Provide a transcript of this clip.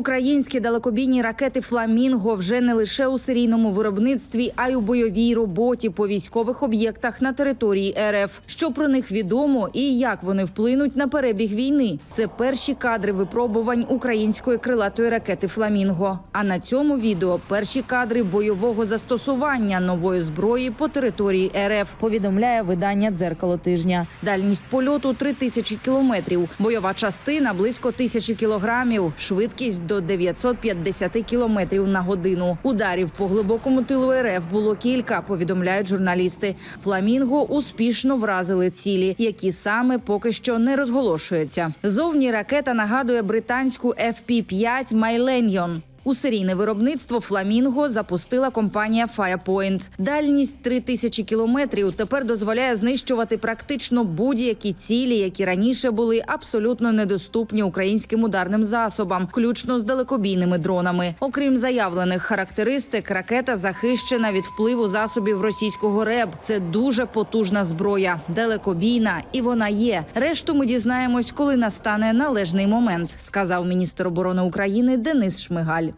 Українські далекобійні ракети Фламінго вже не лише у серійному виробництві, а й у бойовій роботі по військових об'єктах на території РФ. Що про них відомо і як вони вплинуть на перебіг війни? Це перші кадри випробувань української крилатої ракети Фламінго. А на цьому відео перші кадри бойового застосування нової зброї по території РФ. Повідомляє видання дзеркало тижня. Дальність польоту 3000 кілометрів. Бойова частина близько тисячі кілограмів. Швидкість до 950 кілометрів на годину. Ударів по глибокому тилу РФ було кілька. Повідомляють журналісти. Фламінго успішно вразили цілі, які саме поки що не розголошуються. Зовні ракета нагадує британську FP-5 Майленьйон. У серійне виробництво Фламінго запустила компанія Firepoint. Дальність 3000 кілометрів тепер дозволяє знищувати практично будь-які цілі, які раніше були абсолютно недоступні українським ударним засобам, включно з далекобійними дронами. Окрім заявлених характеристик, ракета захищена від впливу засобів російського РЕБ. Це дуже потужна зброя, далекобійна, і вона є. Решту ми дізнаємось, коли настане належний момент, сказав міністр оборони України Денис Шмигаль.